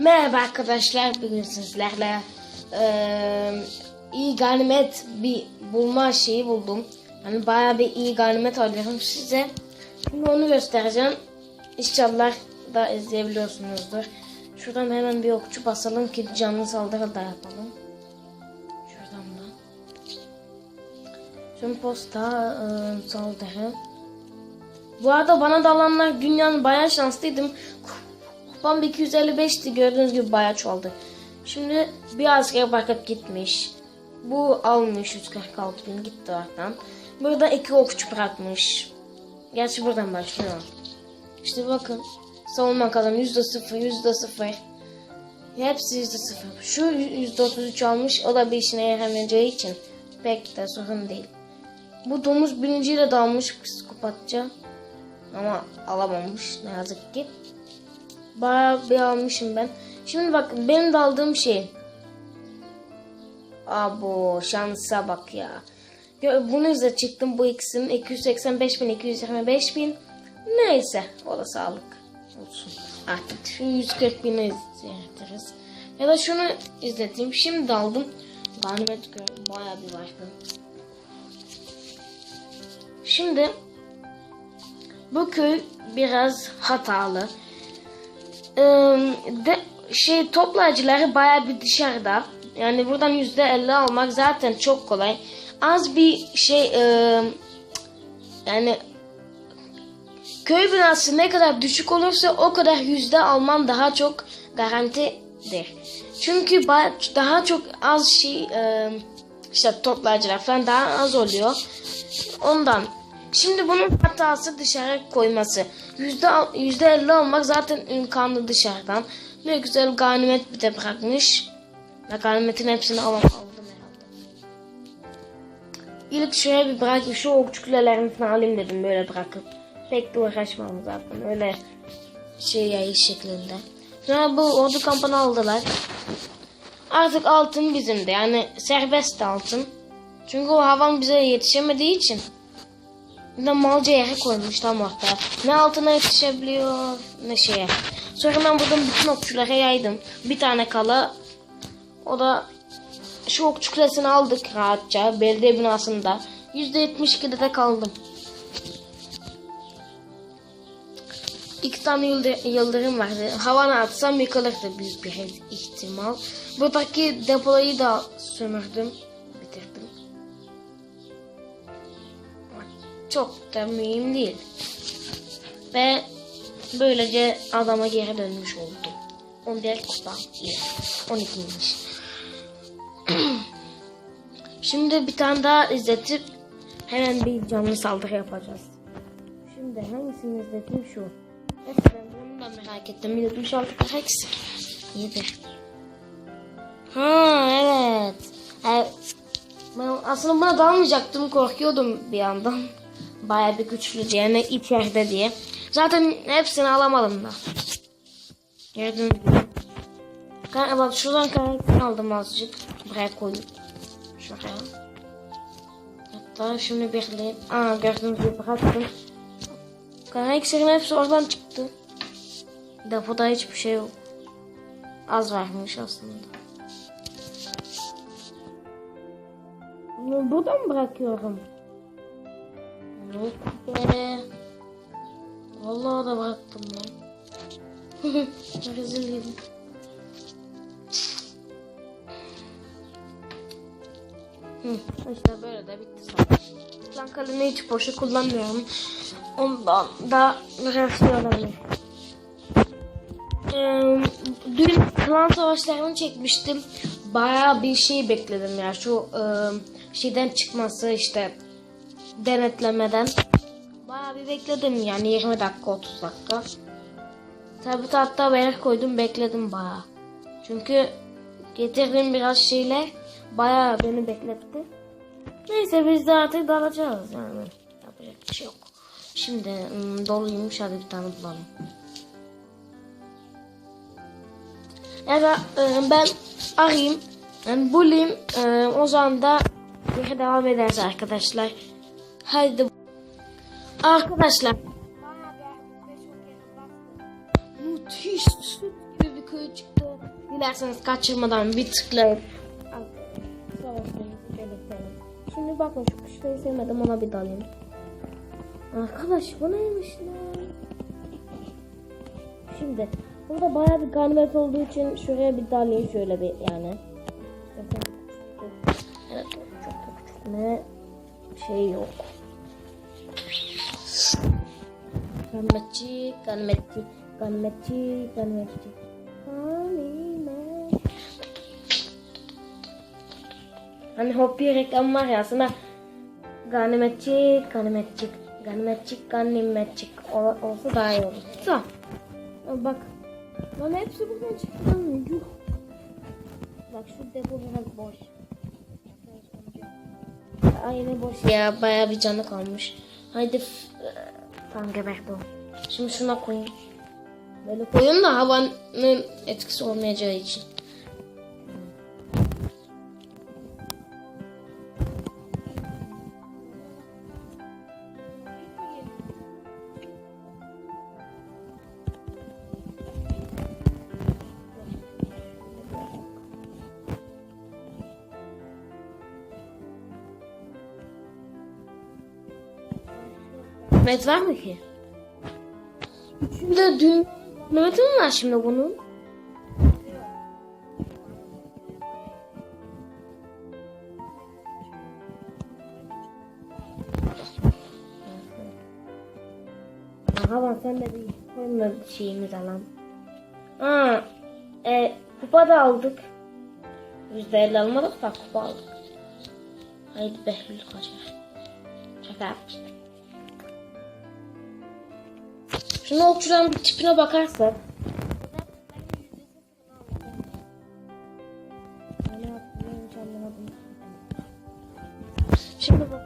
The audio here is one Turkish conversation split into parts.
Merhaba arkadaşlar bugün sizlerle eee, iyi ganimet bir bulma şeyi buldum. Yani bayağı bir iyi ganimet alıyorum size. Şimdi onu göstereceğim. İnşallah da izleyebiliyorsunuzdur. Şuradan hemen bir okçu basalım ki canlı saldırı da yapalım. Şuradan da. Şimdi posta eee, saldırı. Bu arada bana dalanlar dünyanın bayağı şanslıydım. Kupam 255'ti gördüğünüz gibi bayağı çoğaldı. Şimdi bir asker bakıp gitmiş. Bu almış 146 bin gitti oradan. Burada iki okçu bırakmış. Gerçi buradan başlıyor. İşte bakın. Savunma kalan yüzde sıfır, yüzde sıfır. Hepsi yüzde sıfır. Şu yüzde otuz üç almış. O da bir işine yaramayacağı için. Pek de sorun değil. Bu domuz birinciyle dalmış psikopatça. Ama alamamış ne yazık ki. Bayağı bir almışım ben. Şimdi bak benim de aldığım şey. Abo şansa bak ya. Bunu izle çıktım bu ikisinin 285 bin 225 bin. Neyse o da sağlık olsun. Artık şu 140 bini izletiriz. Ya da şunu izleteyim. Şimdi aldım. Ganimet bayağı bir vardı. Şimdi bu köy biraz hatalı. De, şey toplayıcıları baya bir dışarıda. Yani buradan yüzde elli almak zaten çok kolay. Az bir şey e, yani köy binası ne kadar düşük olursa o kadar yüzde alman daha çok garantidir. Çünkü daha çok az şey e, işte toplayıcılar falan daha az oluyor. Ondan. Şimdi bunun hatası dışarı koyması. Yüzde, elli almak zaten imkanlı dışarıdan. Ne güzel ganimet bir de bırakmış. Ve ganimetin hepsini alam aldım herhalde. İlk şöyle bir bırakayım. Şu okçu kulelerini falan alayım dedim böyle bırakıp. Pek de uğraşmam zaten. Öyle şey yayı şeklinde. Sonra bu ordu kampını aldılar. Artık altın bizimdi. Yani serbest altın. Çünkü o havan bize yetişemediği için. Bir de malca yere koymuş tam ortaya. Ne altına yetişebiliyor ne şeye. Sonra ben buradan bütün okçulara yaydım. Bir tane kala. O da şu okçu kulesini aldık rahatça. Belediye binasında. %72'de de kaldım. İki tane yıldır- yıldırım vardı. Havana atsam yıkılırdı büyük bir ihtimal. Buradaki depoyu da sömürdüm. Çok da mühim değil. Ve böylece adama geri dönmüş oldum. 11 kupa. iyi. 12'ymiş. Şimdi bir tane daha izletip hemen bir canlı saldırı yapacağız. Şimdi hangisini izleteyim şu. Ben bunu da merak ettim. 76 kaç eksik. İyidir. Ha evet. evet. Ben aslında buna dalmayacaktım. Korkuyordum bir yandan. Baya bir güçlü diye. Yani içeride diye. Zaten hepsini alamadım da. Gördüğünüz gibi. Kanka bak şuradan karakter aldım azıcık. Buraya koyayım. Şuraya. Hatta şimdi bekleyin. Aa gördüğünüz gibi bıraktım. Karakterin hepsi oradan çıktı. Depoda hiçbir şey yok. Az varmış aslında. Bunu buradan bırakıyorum. Yok be. Vallahi da bıraktım lan. Rezil. Hı, işte böyle de bitti zaten. Lan kalemi hiç boşa kullanmıyorum. Ondan da reaksiyonlarım. Ee, dün klan savaşlarını çekmiştim. Bayağı bir şey bekledim ya. Şu e, şeyden çıkması işte denetlemeden. Bayağı bir bekledim yani 20 dakika 30 dakika. Tabi hatta ben koydum bekledim bayağı. Çünkü getirdiğim biraz şeyler bayağı beni bekletti. Neyse biz de artık dalacağız yani. Yapacak bir şey yok. Şimdi ım, doluymuş hadi bir tane bulalım. Evet e, ben arayayım. Yani bulayım. E, o zaman da devam ederiz arkadaşlar. Haydi. Arkadaşlar. Müthiş süt gibi bir köy çıktı. Dilerseniz kaçırmadan bir tıklayıp Şimdi bakın şu kuşları sevmedim ona bir dalayım. Arkadaş bu neymiş lan? Şimdi burada bayağı bir ganimet olduğu için şuraya bir dalayım şöyle bir yani. Evet çok da küçük ne şey yok. Ganimetçi, ganimetçi, ganimetçi, ganimetçi. Ganimet. Hani Hopi reklam var ya aslında ganimetçi, ganimetçi, ganimetçi, ganimetçi ol- olsa daha iyi olur. Tamam. Bak. Lan hepsi buradan çıktı. Yuh. Bak şu depo biraz boş. Aynı boş ya bayağı bir canı kalmış. Haydi tamam geberdi o. Şimdi şuna koyayım. Böyle koyun da havanın etkisi olmayacağı için. Mehmet var mı ki? Üçünde dün Mehmet'in mi var şimdi bunun? Aha bak sen de bir koyma şeyimiz alalım. Aa, e, kupa da aldık. Yüzde elli almadık da kupa aldık. Haydi Behlül Koca. Şaka yapmıştık. Şimdi okçuların bir tipine bakarsak. Şimdi bakalım.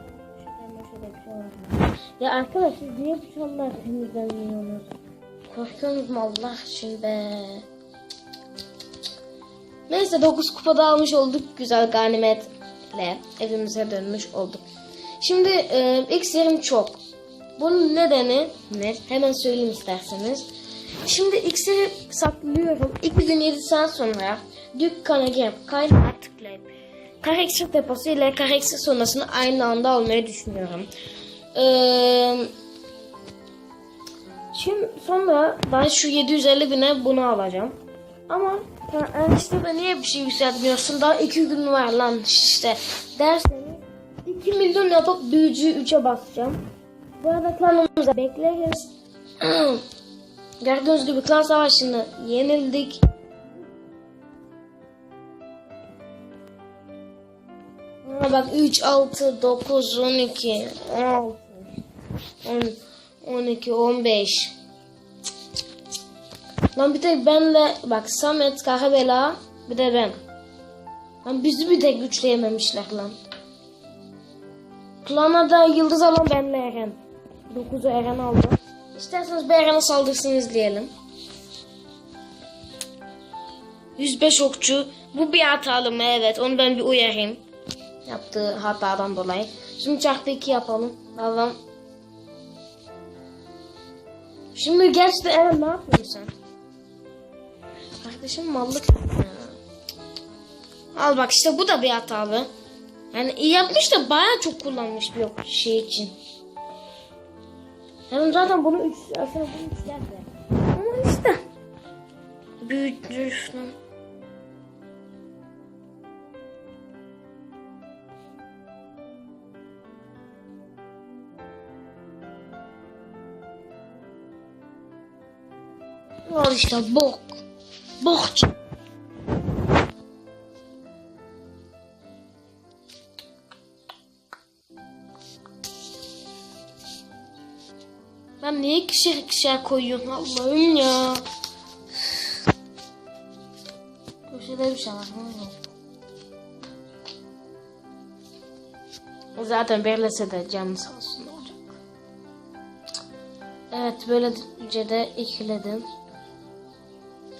Ya arkadaşlar niye bu çamlar temizlenmiyorsunuz? Korkuyorsunuz mu Allah için be? Neyse 9 kupada almış olduk. Güzel ganimetle evimize dönmüş olduk. Şimdi e, iksirim çok. Bunun nedeni ne? Hemen söyleyeyim isterseniz. Şimdi iksiri saklıyorum. 2 gün 7 saat sonra dükkana girip kaynağa tıklayıp kareksir deposu ile kareksir sonrasını aynı anda almayı düşünüyorum. Ee, şimdi sonra ben şu 750 bine bunu alacağım. Ama ya enişte de niye bir şey yükseltmiyorsun? Daha 2 gün var lan işte derseniz 2 milyon yapıp büyücüyü 3'e basacağım. Bu arada klanımıza bekleriz. Gördüğünüz gibi klan savaşını yenildik. Ama bak 3, 6, 9, 12, 16, 10, 12, 15. Lan bir tek benle bak Samet, Kahvela bir de ben. Lan bizi bir tek güçleyememişler lan. Klana da yıldız alan benle Eren. 9'u Eren aldı. İsterseniz bir Eren'e saldırsın izleyelim. 105 okçu. Bu bir hatalı mı? Evet. Onu ben bir uyarayım. Yaptığı hatadan dolayı. Şimdi çarpı 2 yapalım. Tamam. Şimdi gerçekten Eren ne yapıyorsun sen? Kardeşim mallık. Al bak işte bu da bir hatalı. Yani iyi yapmış da baya çok kullanmış bir şey için. Yani zaten bunu üç, aslında bunu üç yerde. Ama işte. Büyüdü falan. Al işte bok. Bokçu. Ben ikişer ikişer koyuyorum Allah'ım ya. Köşede bir şey var. Zaten belirlese de canı sağ olsun olacak. Evet böylece de ikiledim.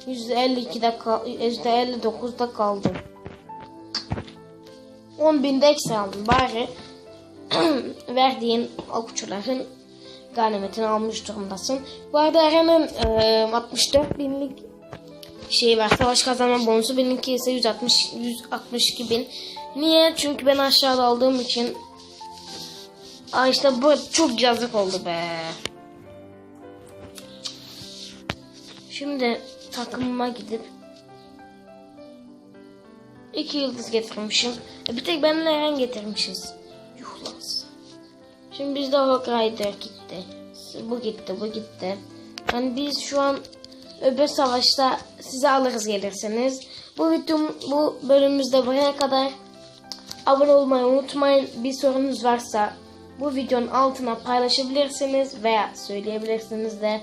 %52'de kal %59'da kaldım. 10 binde eksi aldım. Bari verdiğin okçuların ganimetini almış durumdasın. Bu arada Eren'in e, 64 binlik şey var. Savaş kazanma bonusu. Benimki ise 160 162 bin. Niye? Çünkü ben aşağıda olduğum için Aa işte bu çok yazık oldu be. Şimdi takımıma gidip iki yıldız getirmişim. E, bir tek benimle Eren getirmişiz. Şimdi bizde Hawk Rider gitti. Bu gitti, bu gitti. Yani biz şu an öbür savaşta size alırız gelirseniz. Bu videom, bu bölümümüzde buraya kadar. Abone olmayı unutmayın. Bir sorunuz varsa bu videonun altına paylaşabilirsiniz veya söyleyebilirsiniz de.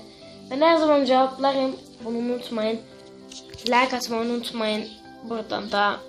Ben her zaman cevaplarım. Bunu unutmayın. Like atmayı unutmayın. Buradan da